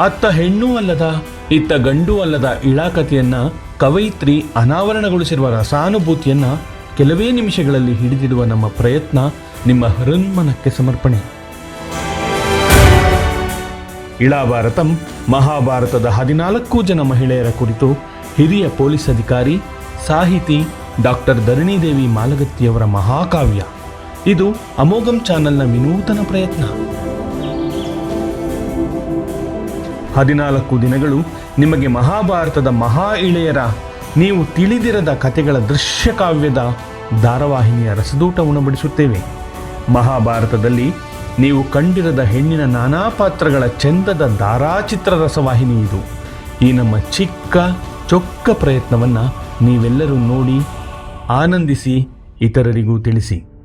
ಅತ್ತ ಹೆಣ್ಣು ಅಲ್ಲದ, ಇತ್ತ ಗಂಡು ಅಲ್ಲದ ಇಳಾಕತೆಯನ್ನ ಕವಯಿತ್ರಿ ಅನಾವರಣಗೊಳಿಸಿರುವ ರಸಾನುಭೂತಿಯನ್ನ ಕೆಲವೇ ನಿಮಿಷಗಳಲ್ಲಿ ಹಿಡಿದಿಡುವ ನಮ್ಮ ಪ್ರಯತ್ನ ನಿಮ್ಮ ಹೃನ್ಮನಕ್ಕೆ ಸಮರ್ಪಣೆ. ಇಳಾಭಾರತಂ ಮಹಾಭಾರತದ ಹದಿನಾಲ್ಕು ಜನ ಮಹಿಳೆಯರ ಕುರಿತು ಹಿರಿಯ ಪೊಲೀಸ್ ಅಧಿಕಾರಿ, ಸಾಹಿತಿ ಡಾಕ್ಟರ್ ಧರಣಿದೇವಿ ಮಾಲಗತ್ತಿಯವರ ಮಹಾಕಾವ್ಯ. ಇದು ಅಮೋಘಂ ಚಾನೆಲ್ನ ವಿನೂತನ ಪ್ರಯತ್ನ. ಹದಿನಾಲ್ಕು ದಿನಗಳು ನಿಮಗೆ ಮಹಾಭಾರತದ ಮಹಾ ಇಳೆಯರ ನೀವು ತಿಳಿದಿರದ ಕಥೆಗಳ ದೃಶ್ಯ ಕಾವ್ಯದ ಧಾರಾವಾಹಿನಿಯ ರಸದೂಟ ಉಣಬಡಿಸುತ್ತೇವೆ. ಮಹಾಭಾರತದಲ್ಲಿ ನೀವು ಕಂಡಿರದ ಹೆಣ್ಣಿನ ನಾನಾ ಪಾತ್ರಗಳ ಚಂದದ ಧಾರಾಚಿತ್ರ ರಸವಾಹಿನಿ ಇದು. ಈ ನಮ್ಮ ಚಿಕ್ಕ, ಚೊಕ್ಕ ಪ್ರಯತ್ನವನ್ನು ನೀವೆಲ್ಲರೂ ನೋಡಿ, ಆನಂದಿಸಿ, ಇತರರಿಗೂ ತಿಳಿಸಿ.